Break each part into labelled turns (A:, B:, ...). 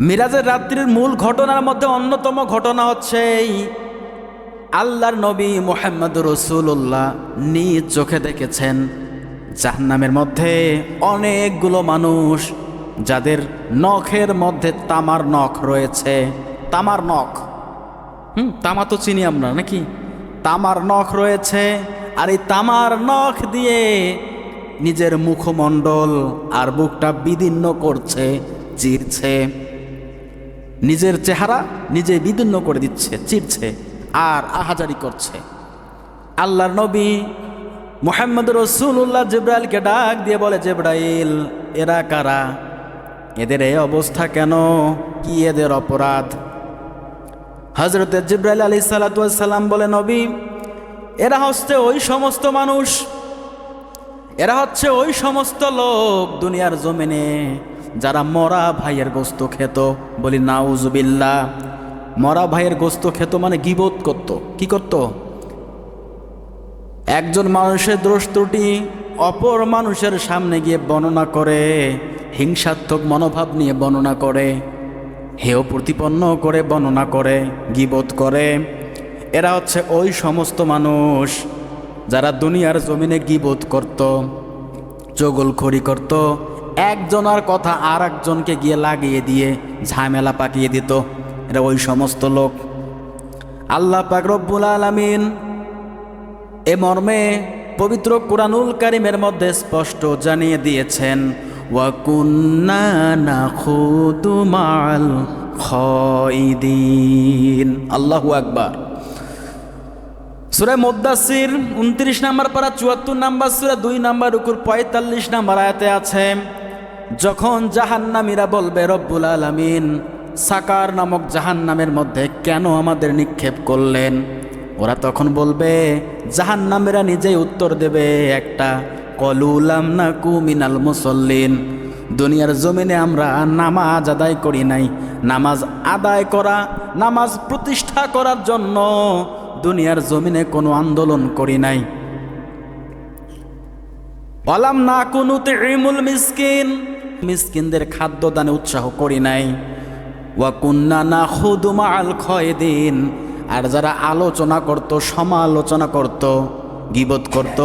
A: মিরাজের রাত্রির মূল ঘটনার মধ্যে অন্যতম ঘটনা হচ্ছে এই আল্লাহর নবী মোহাম্মদ রসুল্লাহ নিজ চোখে দেখেছেন জাহান্নামের মধ্যে অনেকগুলো মানুষ যাদের নখের মধ্যে তামার নখ রয়েছে। তামার নখ। হুম, তামা তো চিনি আমরা, নাকি? তামার নখ রয়েছে আর এই তামার নখ দিয়ে নিজের মুখমণ্ডল আর বুকটা বিদীর্ণ করছে চিরছে নিজের চেহারা নিজে বিদীর্ণ করে দিচ্ছে, চিরছে আর আহাজারি করছে। আল্লাহর নবী মোহাম্মদ রসুল্লাহ জিব্রাইলকে ডাক দিয়ে বলে, জিব্রাইল, এরা কারা? এদের এই অবস্থা কেন? কি এদের অপরাধ? হজরত জিব্রাইল আলী সালাতাম বলে, নবী, এরা হচ্ছে ওই সমস্ত মানুষ, এরা হচ্ছে ওই সমস্ত লোক দুনিয়ার জমিনে যারা মরা ভাইয়ের গোস্ত খেত, বলি নাউজুবিল্লা মরা ভাইয়ের গোস্ত খেত মানে গিবোধ করত? কি করত? একজন মানুষের দোষ ত্রুটি অপর মানুষের সামনে গিয়ে বর্ণনা করে, হিংসাত্মক মনোভাব নিয়ে বর্ণনা করে, হেয় প্রতিপন্ন করে বর্ণনা করে গিবোধ করে? এরা হচ্ছে ওই সমস্ত মানুষ যারা দুনিয়ার জমিনে গিবোধ করত? চগলখড়ি করত একজনের কথা আর একজনকে গিয়ে লাগিয়ে দিয়ে ঝামেলা পাকিয়ে দিত। এরা ওই সমস্ত লোক। আল্লাহ পাক রব্বুল আলামিন এ মর্মে পবিত্র কুরআনুল কারিমের মধ্যে স্পষ্ট জানিয়ে দিয়েছেন আল্লাহু আকবার। সুরা মুদাসির উনত্রিশ নাম্বার পারা, চুয়াত্তর নাম্বার, সুরা দুই নাম্বার উকুর পঁয়তাল্লিশ নাম্বার আয়াতে আছে যখন জাহান্নামীরা বলবে, রব্বুল আলামিন, সাকার নামক জাহান্নামের মধ্যে কেন আমাদের নিক্ষেপ করলেন? ওরা তখন বলবে, জাহান্নামেরা নিজেই উত্তর দেবে একটা কলুলাম না কুমিনাল মুসল্লিন, দুনিয়ার জমিনে আমরা নামাজ আদায় করি নাই। নামাজ আদায় করা, নামাজ প্রতিষ্ঠা করার জন্য দুনিয়ার জমিনে কোনো আন্দোলন করি নাই। অলাম না কোনো ইমুল মিসকিন মিসকিনদের খাদ্য দানে উৎসাহ করি নাই। ওয়াকুন্না না খুদুমা আল খয়দিন। আর যারা আলোচনা করত, সমালোচনা করত, গিবত করত,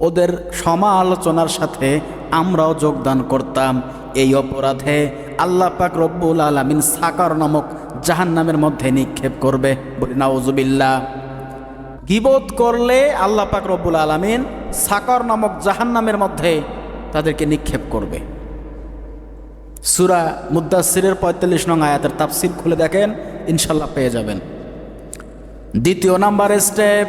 A: ওদের সমালোচনার সাথে আমরাও যোগদান করতাম। এই অপরাধে আল্লাহ পাক রব্বুল আলমিন সাকার নামক জাহান্নামের মধ্যে নিক্ষেপ করবে। বলি নাউজুবিল্লা গিবোধ করলে আল্লাহ পাক রব্বুল আলমিন সাকর নামক জাহান্নামের মধ্যে তাদেরকে নিক্ষেপ করবে। সুরা মুদাসিরের পঁয়তাল্লিশ নং আয়াতের তাফসির খুলে দেখেন ইনশাল্লাহ পেয়ে যাবেন। দ্বিতীয় নাম্বার স্টেপ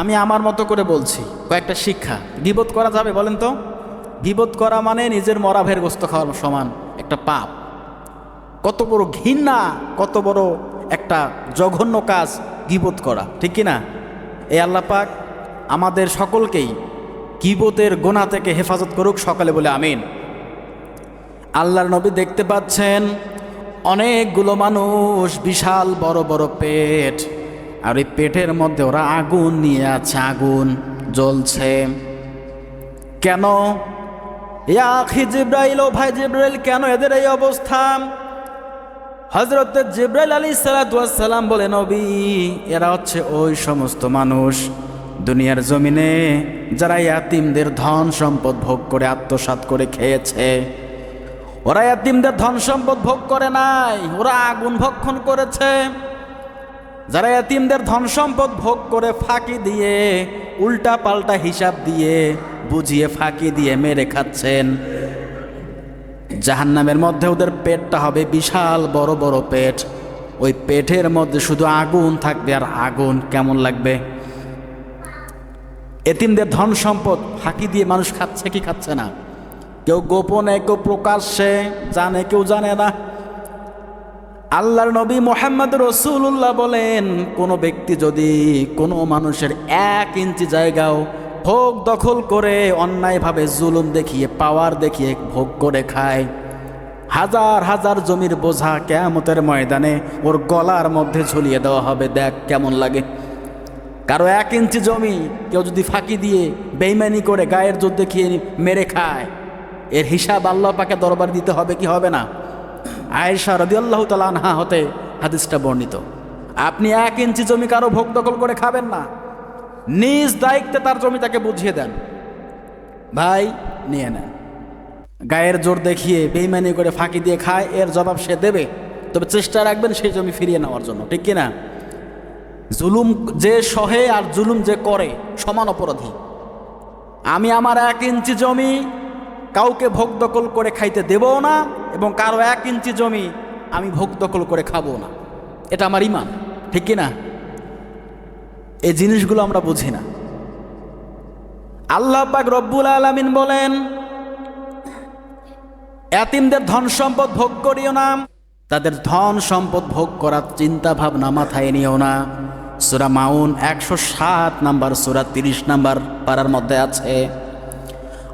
A: আমি আমার মতো করে বলছি, কয়েকটা শিক্ষা। গিবোধ করা যাবে বলেন তো? গিবোধ করা মানে নিজের মরা ভের গোস্ত খাওয়ার সমান একটা পাপ। কত বড় ঘৃণা, কত বড় একটা জঘন্য কাজ গিবোধ করা, ঠিক কি না এই আল্লাহ পাক আমাদের সকলকেই গিবোতের গোনা থেকে হেফাজত করুক সকালে বলে আমিন। আল্লাহর নবী দেখতে পাচ্ছেন, অনেকগুলো মানুষ বিশাল বড় বড় পেট। আর এই পেটের মধ্যে ওরা আগুন নিয়ে আছে, আগুন জ্বলছে। কেন? ইয়া আখি জিব্রাইল ও ভাই জিব্রাইল, কেন এদের এই অবস্থা? হজরত জিব্রাইল আলী সালাতাম বলে, নবী, এরা হচ্ছে ওই সমস্ত মানুষ দুনিয়ার জমিনে যারা ইয়াতিমদের ধন সম্পদ ভোগ করে আত্মসাত করে খেয়েছে। ওরা এতিমদের ধন সম্পদ ভোগ করে নাই, ওরা আগুন ভক্ষণ করেছে। যারা এতিমদের ধন সম্পদ ভোগ করে ফাঁকি দিয়ে উল্টা পাল্টা হিসাব দিয়ে, বুঝিয়ে ফাঁকি দিয়ে মেরে খাচ্ছেন, জাহান্নামের মধ্যে ওদের পেটটা হবে বিশাল বড় বড় পেট। ওই পেটের মধ্যে শুধু আগুন থাকবে আর আগুন কেমন লাগবে? এতিমদের ধন সম্পদ ফাঁকি দিয়ে মানুষ খাচ্ছে কি খাচ্ছে না? কেউ গোপনে, কেউ প্রকাশ্যে জানে, কেউ জানে না। আল্লাহর নবী মোহাম্মদ রসুল্লাহ বলেন, কোনো ব্যক্তি যদি কোনো মানুষের এক ইঞ্চি জায়গাও ভোগ দখল করে, অন্যায়ভাবে জুলুম দেখিয়ে, পাওয়ার দেখিয়ে ভোগ করে খায়, হাজার হাজার জমির বোঝা কেয়ামতের ময়দানে ওর গলার মধ্যে ঝুলিয়ে দেওয়া হবে। দেখ কেমন লাগে। কারও এক ইঞ্চি জমি কেউ যদি ফাঁকি দিয়ে বেইমানি করে গায়ের জোর দেখিয়ে মেরে খায়। এর হিসাব আল্লাহ পাকে দরবার দিতে হবে কি হবে না? আয়েশা রদি আল্লাহ আনহা হতে হাদিসটা বর্ণিত। আপনি এক ইঞ্চি জমি কারও ভোগ দখল করে খাবেন না। নিজ দায়িত্বে তার জমি তাকে বুঝিয়ে দেন। ভাই, নিয়ে নেন। গায়ের জোর দেখিয়ে বেইমানি করে ফাঁকি দিয়ে খায়, এর জবাব সে দেবে। তবে চেষ্টা রাখবেন সেই জমি ফিরিয়ে নেওয়ার জন্য, ঠিক কিনা? জুলুম যে সহে আর জুলুম যে করে, সমান অপরাধী। আমি আমার এক ইঞ্চি জমি কাউকে ভোগ দখল করে খাইতে দেবও না এবং কারও এক ইঞ্চি জমি আমি ভোগ দখল করে খাব না। এটা আমার ইমান, ঠিক কিনা? এই জিনিসগুলো আমরা বুঝি না। আল্লাহ পাক রব্বুল আলামিন বলেন, এতিমদের ধন সম্পদ ভোগ করিও না, তাদের ধন সম্পদ ভোগ করার চিন্তা ভাবনা মাথায় নিও না। সুরা মাউন একশো সাত নাম্বার, সুরা তিরিশ নাম্বার পাড়ার মধ্যে আছে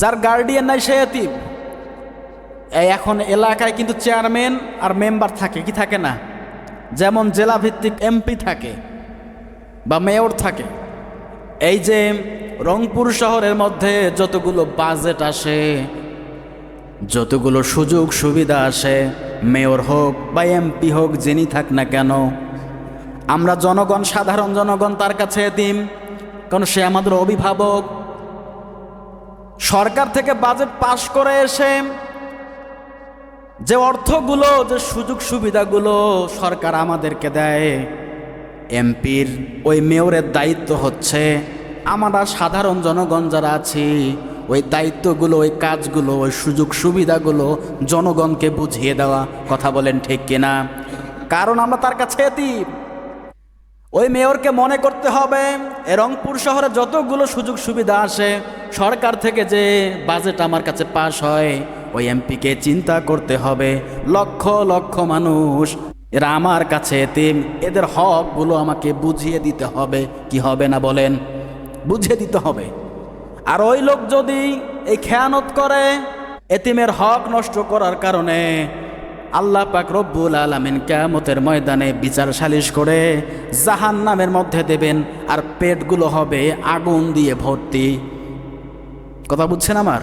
A: যার গার্ডিয়ান নাই সে এতিম। এখন এলাকায় কিন্তু চেয়ারম্যান আর মেম্বার থাকে, কি থাকে না? যেমন জেলা ভিত্তিক এমপি থাকে বা মেয়র থাকে। এই যে রংপুর শহরের মধ্যে যতগুলো বাজেট আসে, যতগুলো সুযোগ সুবিধা আসে মেয়র হোক বা এমপি হোক, যিনি থাক না কেন, আমরা জনগণ, সাধারণ জনগণ তার কাছে এতিম। কারণ সে আমাদের অভিভাবক সরকার থেকে বাজেট পাশ করে এসে যে অর্থগুলো, যে সুযোগ সুবিধাগুলো সরকার আমাদেরকে দেয়, এমপির ওই মেয়রের দায়িত্ব হচ্ছে আমরা সাধারণ জনগণ যারা আছি, ওই দায়িত্বগুলো, ওই কাজগুলো, ওই সুযোগ সুবিধাগুলো জনগণকে বুঝিয়ে দেওয়া, কথা বলেন ঠিক কিনা? কারণ আমরা তার কাছে এতিম। ওই মেয়রকে মনে করতে হবে রংপুর শহরে যতগুলো সুযোগ সুবিধা আসে সরকার থেকে যে বাজেট আমার কাছে পাশ হয়, ওই এমপিকে চিন্তা করতে হবে। লক্ষ লক্ষ মানুষ, এরা আমার কাছে এতিম, এদের হকগুলো আমাকে বুঝিয়ে দিতে হবে। কি হবে না বলেন? বুঝিয়ে দিতে হবে। আর ওই লোক যদি এই খেয়ানত করে, এতিমের হক নষ্ট করার কারণে আল্লাহ পাক রব্বুল আলমিন কেয়ামতের ময়দানে বিচার সালিশ করে জাহান নামের মধ্যে দেবেন আর পেটগুলো হবে আগুন দিয়ে ভর্তি। কথা বুঝছেন আমার?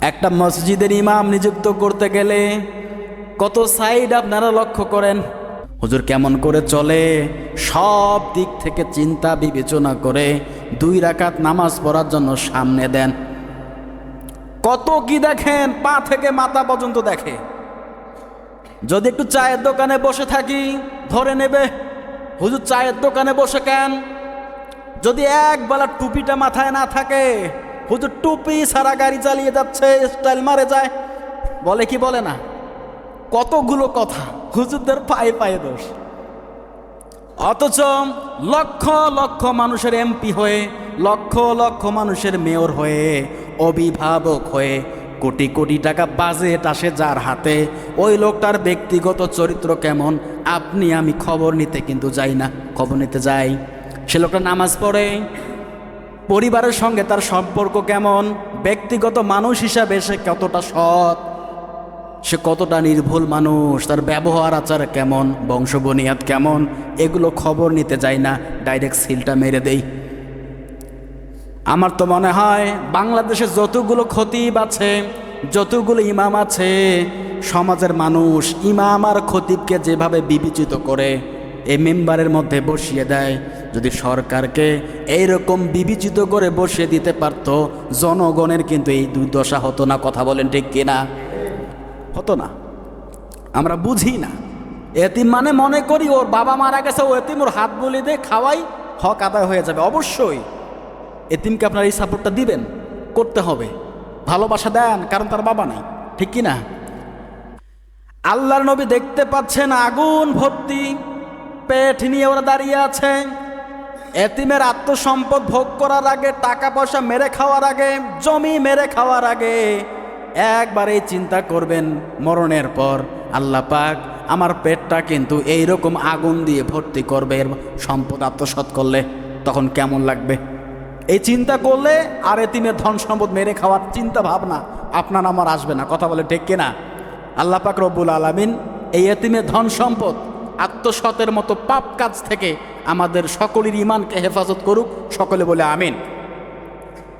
A: একটা মসজিদের ইমাম নিযুক্ত করতে গেলে কত সাইড আপনারা লক্ষ্য করেন? হুজুর কেমন করে চলে? সব দিক থেকে চিন্তা বিবেচনা করে দুই রাকাত নামাজ পড়ার জন্য সামনে দেন। কত কি দেখেন? পা থেকে মাথা পর্যন্ত দেখে। যদি একটু চায়ের দোকানে বসে থাকি, ধরে নেবে, হুজুর চায়ের দোকানে বসে কেন? যদি একবেলা টুপিটা মাথায় না থাকে, হুজুর টুপি সারা গাড়ি চালিয়ে যাচ্ছে স্টাইল মারে যায়। বলে কি বলে না? কতগুলো কথা, হুজুরদের পায়ে পায়ে দোষ। অথচ লক্ষ লক্ষ মানুষের এমপি হয়ে, লক্ষ লক্ষ মানুষের মেয়র হয়ে, অভিভাবক হয়ে কোটি কোটি টাকা বাজেট আসে যার হাতে। ওই লোকটার ব্যক্তিগত চরিত্র কেমন? আপনি, আমি খবর নিতে কিন্তু যাই না। খবর নিতে যাই। সে লোকটা নামাজ পড়ে। পরিবারের সঙ্গে তার সম্পর্ক কেমন? ব্যক্তিগত মানুষ হিসাবে সে কতটা সৎ? সে কতটা নির্ভুল মানুষ? তার ব্যবহার আচার কেমন? বংশবনিয়াদ কেমন? এগুলো খবর নিতে যাই না। ডাইরেক্ট সিলটা মেরে দেই। আমার তো মনে হয় বাংলাদেশে যতগুলো খতিব আছে, যতগুলো ইমাম আছে, সমাজের মানুষ ইমাম আর খতিবকে যেভাবে বিবেচিত করে এই মেম্বারের মধ্যে বসিয়ে দেয়, যদি সরকারকে এইরকম বিবেচিত করে বসিয়ে দিতে পারতো, জনগণের কিন্তু এই দুর্দশা হতো না, কথা বলেন ঠিক কিনা? হতো না। আমরা বুঝি না। এতিম মানে মনে করি ওর বাবা মারা গেছে, ও এতিম, ওর হাত বলি দিয়ে খাওয়াই, হক আদায় হয়ে যাবে। অবশ্যই। এতিমকে আপনার এই সাপোর্টটা দিবেন, করতে হবে। ভালোবাসা দেন, কারণ তার বাবা নেই, ঠিক কি না আল্লাহর নবী দেখতে পাচ্ছেন আগুন ভর্তি, পেট নিয়ে ওরা দাঁড়িয়ে আছে। এতিমের আত্মসম্পদ ভোগ করার আগে টাকা পয়সা মেরে খাওয়ার আগে, জমি মেরে খাওয়ার আগে, একবার এই চিন্তা করবেন, মরণের পর আল্লাহ পাক আমার পেটটা কিন্তু এইরকম আগুন দিয়ে ভর্তি করবে সম্পদ আত্মসাৎ করলে তখন কেমন লাগবে? এই চিন্তা করলে আর এতিমের ধন সম্পদ মেরে খাওয়ার চিন্তা ভাবনা আপনার আমার আসবে না। কথা বলে ঠিক কিনা? আল্লাহ পাক রব্বুল আলমিন এই এতিমের ধন সম্পদ আত্মসতের মতো পাপ কাজ থেকে আমাদের সকলের ইমানকে হেফাজত করুক। সকলে বলে আমিন।